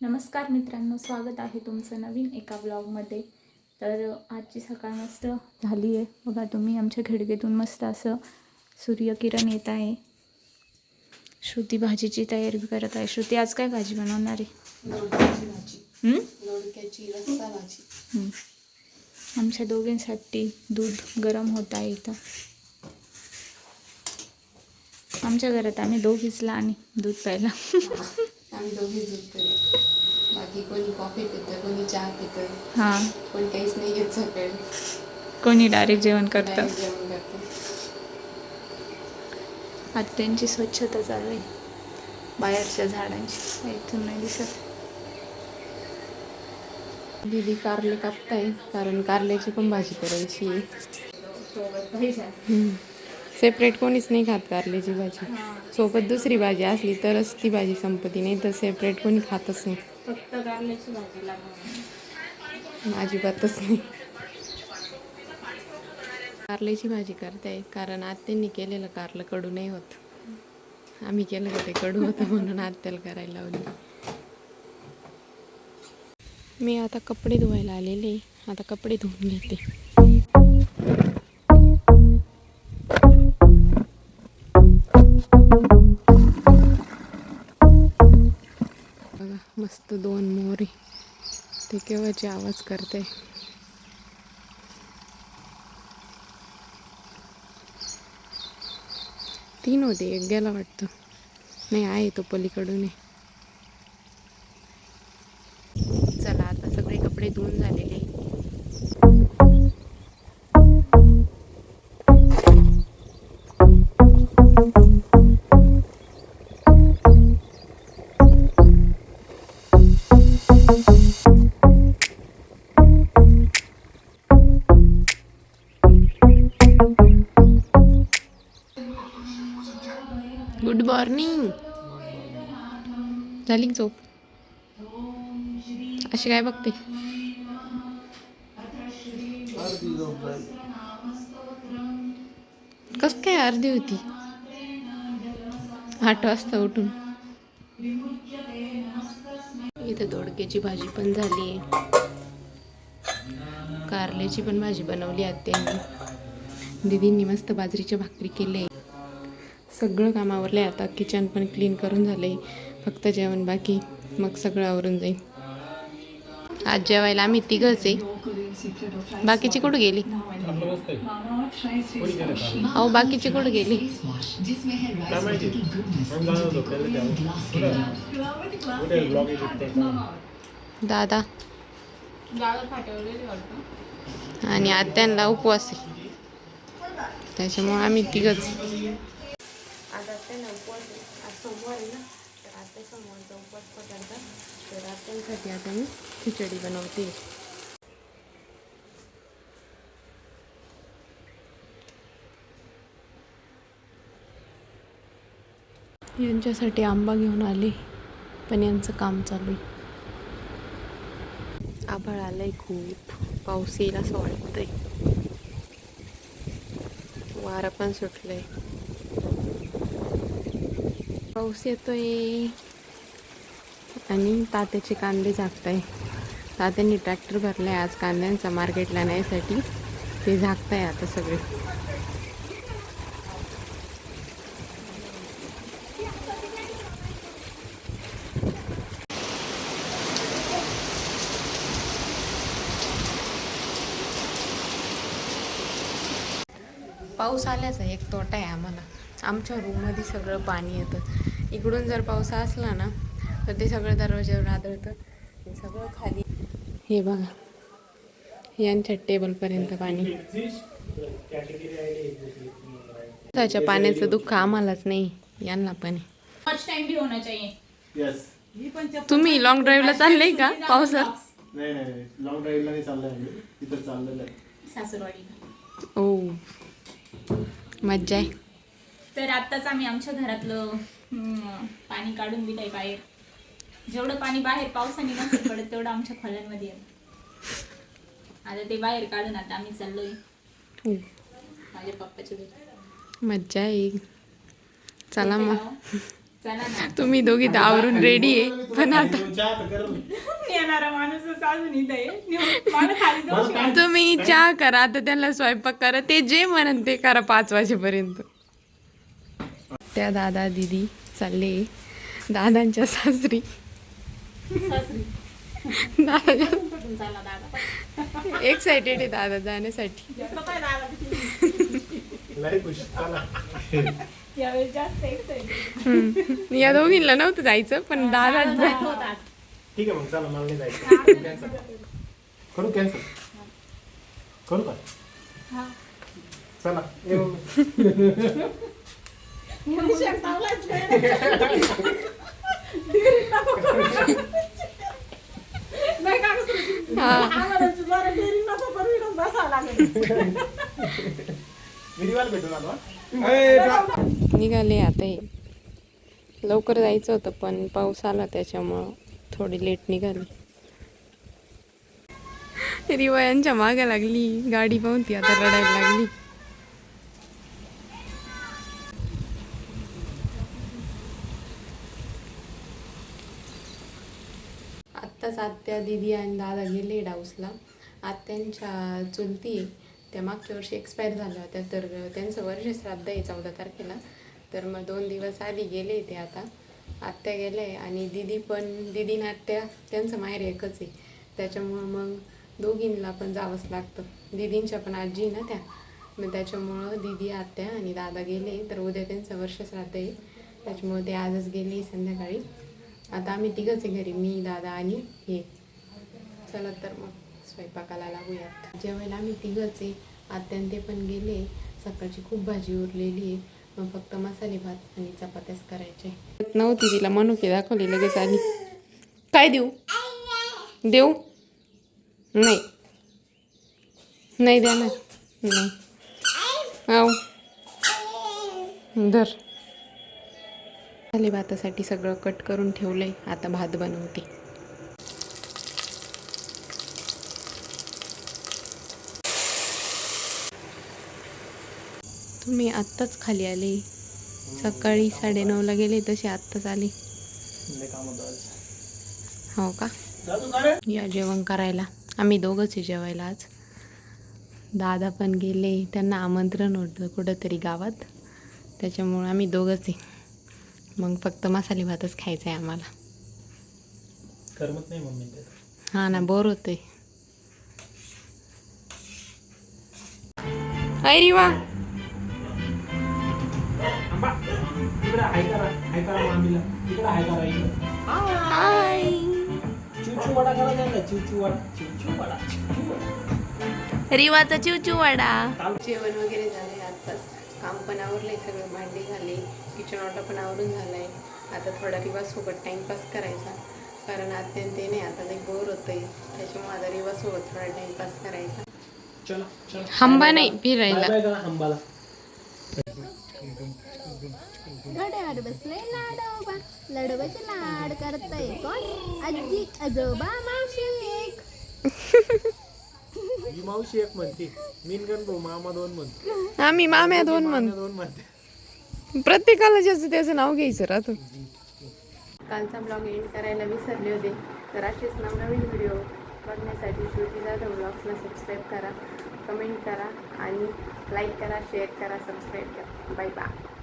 नमस्कार मित्रांनो स्वागत आहे तुमचं नवीन एका ब्लॉगमध्ये तर आजची सकाळ मस्त झाली आहे. बघा तुम्ही आमच्या खिडकीतून मस्त असं सूर्यकिरण येत आहे. श्रुती भाजीची तयारी करत आहे. श्रुती आज काय भाजी बनवणार आहे. आमच्या दोघींसाठी दूध गरम होत आहे इथं. आमच्या घरात आम्ही दोघीच आहे दूध प्यायला. आम्ही दोघी दूध बाकी कोणी कॉफी पितं कोणी चहा पितं. हां. कोणी काहीच नाही घेत सकाळी. कोणी डायरेक्ट जेवण करतं. Direct जेवण करतं. आता त्यांची स्वच्छता चालू आहे. बाहेरच्या झाडांची. इथून नाही दिसत. दीदी कारले कापताय कारण कारल्याची पण भाजी करायची सेपरेट कोणीच नाही खात कारल्याची भाजी. सोबत दुसरी भाजी असली तरच ती भाजी संपती नाही तर सेपरेट कोणी खातच नाही. फक्त कारल्याची भाजी लागणार. अजिबातच नाही. कारल्याची भाजी करताय कारण आत्यांनी केलेलं कारलं कडू नाही होत. आम्ही केलं का ते कडू होतं म्हणून आत्याला करायला लावली. मी आता कपडे धुवायला आलेले आता कपडे धुवून घेते. मस्त दोन मोरी. ते केव्हाचे आवाज करते? तीन होते एक गेला वाटतं. नाही आहे तो पलीकडून आहे चला आता सगळे कपडे धुवून झालेले. Good morning. झाली झोप? अशी काय बघते? कस काय अर्धी होती? आठ वाजता उठून. इथे दोडक्याची भाजी पण झाली. आहे कारल्याची पण भाजी बनवली आत्यांनी. दीदींनी मस्त बाजरीच्या भाकरी केले. सगळं काम आवरलं आहे आता. किचन पण क्लीन करून झालं आहे फक्त जेवण बाकी. मग सगळं आवरून जाईल. आज जेवायला आम्ही तिघंच आहे. बाकीची कुठं गेली? अहो बाकीची कुठं गेली? दादा. आणि आत्यांना उपवास आहे. त्याच्यामुळे आम्ही तिघच. आता त्यांना उपवास आहे. आज सोमवार आहे ना? तर आता सोमवारचा उपवास पकडतात तर आत्यांसाठी आता मी खिचडी बनवते. यांच्यासाठी आंबा घेऊन आले पण यांचं काम चालू आहे. आभाळ आलंय खूप. पाऊस येईल असं वाटतंय. वारं पण सुटलंय. पाऊस येतोय. आणि तात्याचे कांदे झाकताय. तात्यांनी ट्रॅक्टर भरलाय आज कांद्यांचा मार्केटला न्यायसाठी. ते झाकताय आता सगळे. पाऊस आल्याचा एक तोटा आहे आम्हाला. आमच्या रूममध्ये सगळं पाणी येतं. इकडून जर पावसा असला ना तर ते सगळं दरवाज्यावर आदळतं. ते सगळं खाली. हे बघा. यांच्या टेबलपर्यंत पाणी. त्याच्या पाण्याचं दुःख आम्हालाच नाही यांना पण आहे. मच टाइम भी होना चाहिए. येस तुम्ही लॉंग ड्राईव्हला चाललंय का पावसात? नाही नाही नाही. लॉंग ड्राईव्हला नाही चाललंय आम्ही. तिथं चाललेलं आहे. सासूरवाडी ओ. मज्जा आहे. तर आत्ताच आम्ही आमच्या घरातलं पाणी काढून दिलंय बाहेर. जेवढं पाणी बाहेर पावसाने नसेल पडत तेवढं आमच्या खोल्यांमध्ये आता ते बाहेर काढून आता आम्ही चाललोय. माझ्या पप्पाच्या घरी. मज्जा आहे. चला मग. तुम्ही दोघी तर आवरून रेडी आहे. पण आता. येणारा अजून इथं आहे. मला खाली जाऊ तुम्ही चहा करा. आता त्यांना स्वयंपाक करा. ते जे म्हणन ते करा पाच वाजेपर्यंत. त्या दादा दिदी चालले. दादांच्या सासरी. दादाच्या एक्साइटेड आहे दादा जाण्यासाठी. लय खुश. चला. यावेळेस जास्त excited. हम्म. या दोघींना नव्हतं जायचं पण दादा होता. ठीक आहे मग चला मला नाही जायचं कॅन्सल करू कॅन्सल करू का हा. चला ये मग. गिरीवाला भेटून आलो हा? निघाले आता हे. लवकर जायचं होतं पण पाऊस आला त्याच्यामुळं थोडी लेट निघाली. रिवायांच्या मागे लागली गाडी पाहून ती आता रडायला लागली. आत्ताच आत्या दिदी आणि दादा गेले डाऊसला. आत्यांच्या चुलती त्या मागच्या वर्षी एक्सपायर झाल्या होत्या तर त्यांचं वर्ष श्राद्ध आहे चौदा तारखेला. तर मग दोन दिवस आधी गेले ते आता. आत्या गेले आणि दिदी पण दिदी आत्या त्यांचं माहेर एकच आहे. त्याच्यामुळं मग दोघींना पण जावंच लागतं. दिदींच्या पण आजी ना त्या. मग त्याच्यामुळं दिदी आत्या आणि दादा गेले. तर उद्या त्यांचं वर्ष श्राद्ध आहे. त्याच्यामुळं ते आजच गेले संध्याकाळी. आता आम्ही तिघंच आहे घरी मी दादा आणि हे. चला तर मग स्वयंपाकाला लागूयात. जेवायला आम्ही तिघंच आहे. आत्यान ते पण गेले. सकाळची खूप भाजी उरलेली आहे. मग फक्त मसाले भात आणि चपात्याच करायचे. नव्हती तिला मनुके दाखवली लगेच आली. काय देऊ? देऊ? नाही. नाही देणार. नाही. आव धर. मसाले भातासाठी सगळं कट करून ठेवलंय. आता भात बनवते. तुम्ही आत्ताच खाली आले. सकाळी साडेनऊला गेले तसे आत्ताच आले. हो का? या जेवण करायला. आम्ही दोघंच आहे जेवायला आज. दादा पण गेले त्यांना आमंत्रण होतं कुठंतरी गावात. त्याच्यामुळं आम्ही दोघंच आहे. मग फक्त मसाले भातच खायचा आहे आम्हाला. करमत नाही मम्मी ते हा ना बोर होते अरे वा इकडे हाय करा हाय करा मामीला. इकडे हाय करा इकडे. हाय. चिवचू वडा करा त्यांना चिवचू वडा चिवचू वडा चिवचू वडा. रिवाचा चिवचू वडा. जेवण वगैरे झाले आत्ताच. काम पण आवरलंय सगळं भांडी झाली किचन ऑटो पण आवरून झालाय. आता थोडा रिवासोबत टाइमपास करायचा. कारण अत्यंत ते नाही आता ते बोर होतंय. त्याच्यामुळे आता रिवासोबत थोडा टाइमपास करायचा. चला चला. हंबा नाही फिरायला. बाय बाय करा हंबाला. घड्याळ बसले लाडोबा लाडोबाचे लाड करताय कोण? आजी आजोबा मावशी एक. ही मावशी एक म्हणते. मिनगन भाऊ मामा दोन म्हणते. आम्ही माम्या दोन म्हण दोन म्हणते. प्रत्येकाला ज्याचं त्याचं नाव घ्यायचं राहतो. कालचा ब्लॉग एंड करायला विसरले होते. तर असेच नवनवीन व्हिडिओ बघण्यासाठी श्रुती जाधव ब्लॉग्सला सबस्क्राईब करा कमेंट करा आणि लाईक करा शेअर करा सबस्क्राईब करा. Bye bye